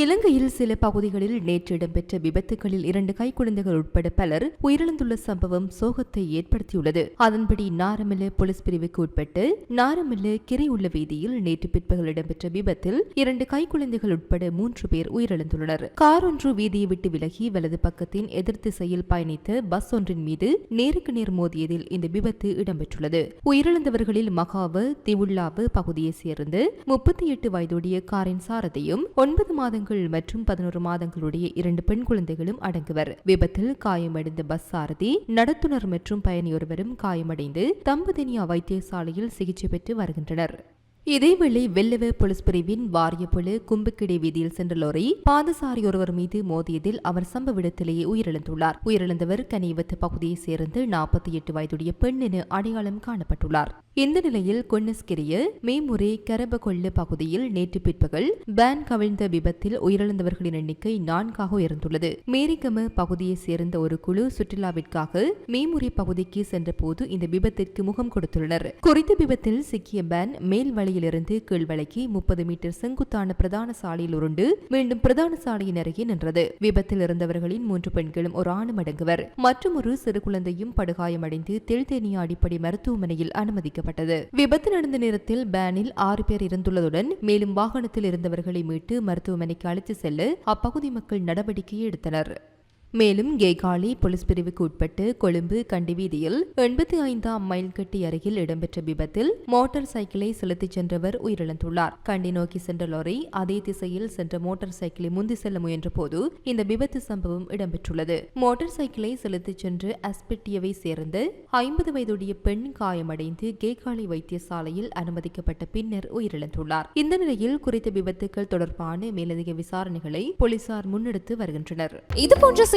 இலங்கையில் சில பகுதிகளில் நேற்று இடம்பெற்ற விபத்துகளில் இரண்டு கைக்குழந்தைகள் உட்பட பலர் உயிரிழந்துள்ள சம்பவம் சோகத்தை ஏற்படுத்தியுள்ளது. அதன்படி நாரமில்ல போலீஸ் பிரிவுக்கு உட்பட்டு நாரமில்ல கிரை உள்ள வீதியில் நேற்று பிற்பகல் இடம்பெற்ற விபத்தில் இரண்டு கைக்குழந்தைகள் உட்பட மூன்று பேர் உயிரிழந்துள்ளனர். கார் ஒன்று வீதியை விட்டு விலகி வலது பக்கத்தின் எதிர் திசையில் பயணித்த பஸ் ஒன்றின் மீது நேருக்கு நேர் மோதியதில் இந்த விபத்து இடம்பெற்றுள்ளது. உயிரிழந்தவர்களில் மகாவு திவுல்லாவு பகுதியை சேர்ந்து முப்பத்தி எட்டு வயதுடைய காரின் சாரதியும் ஒன்பது மாதங்கள் மற்றும் பதினோரு மாதங்களுடைய இரண்டு பெண் குழந்தைகளும் அடங்குவர். விபத்தில் காயமடைந்த பஸ் சாரதி நடத்துனர் மற்றும் பயணியொருவரும் காயமடைந்து தம்பதினியா வைத்தியசாலையில் சிகிச்சை பெற்று வருகின்றனர். இதேவேளை வெள்ளவ போலீஸ் பிரிவின் வாரியப்புல கும்புக்கிடை வீதியில் சென்ற லோரி பாதசாரி ஒருவர் மீது மோதியதில் அவர் சம்பவ இடத்திலேயே உயிரிழந்துள்ளார். உயிரிழந்தவர் கனிவத்து பகுதியைச் சேர்ந்து நாற்பத்தி எட்டு வயதுடைய பெண் என அடையாளம் காணப்பட்டுள்ளார். இந்த நிலையில் கொன்னஸ்கிரிய மேமுறை கரபகொள்ளு பகுதியில் நேற்று பிற்பகல் பேன் கவிழ்ந்த விபத்தில் உயிரிழந்தவர்களின் எண்ணிக்கை நான்காக உயர்ந்துள்ளது. மேரிகம பகுதியைச் சேர்ந்த ஒரு குழு சுற்றுலாவிற்காக மேமுறை பகுதிக்கு சென்றபோது இந்த விபத்திற்கு முகம் கொடுத்துள்ளனர். குறித்த விபத்தில் சிக்கிய பேன் மேல் சாலையிலிருந்து கீழ்வழக்கி முப்பது மீட்டர் செங்குத்தான பிரதான சாலையில் உருண்டு மீண்டும் பிரதான சாலையின் அருகே நின்றது. விபத்தில் இருந்தவர்களின் மூன்று பெண்களும் ஒரு ஆணும் அடங்குவர். மற்றொரு சிறு குழந்தையும் படுகாயமடைந்து தெல்தேனியா அடிப்படை மருத்துவமனையில் அனுமதிக்கப்பட்டது. விபத்து நடந்த நேரத்தில் பேனில் ஆறு பேர் இருந்துள்ளதுடன் மேலும் வாகனத்தில் இருந்தவர்களை மீட்டு மருத்துவமனைக்கு அழைத்து செல்ல அப்பகுதி மக்கள் நடவடிக்கை எடுத்தனர். மேலும் கேகாலி போலீஸ் பிரிவுக்கு உட்பட்டு கொழும்பு கண்டி வீதியில் எண்பத்தி ஐந்தாம் மைல் கட்டி அருகில் இடம்பெற்ற விபத்தில் மோட்டார் சைக்கிளை செலுத்திச் சென்றவர் உயிரிழந்துள்ளார். கண்டி நோக்கி சென்ற லாரி அதே திசையில் சென்ற மோட்டார் சைக்கிளை முந்தி செல்ல முயன்றபோது இந்த விபத்து சம்பவம் இடம்பெற்றுள்ளது. மோட்டார் சைக்கிளை செலுத்திச் சென்று அஸ்பிட்டியவை சேர்ந்த ஐம்பது வயதுடைய பெண் காயமடைந்து கேகாலி வைத்தியசாலையில் அனுமதிக்கப்பட்ட பின்னர் உயிரிழந்துள்ளார். இந்த நிலையில் குறித்த விபத்துக்கள் தொடர்பான மேலதிக விசாரணைகளை போலீசார் முன்னெடுத்து வருகின்றனர். இது போன்ற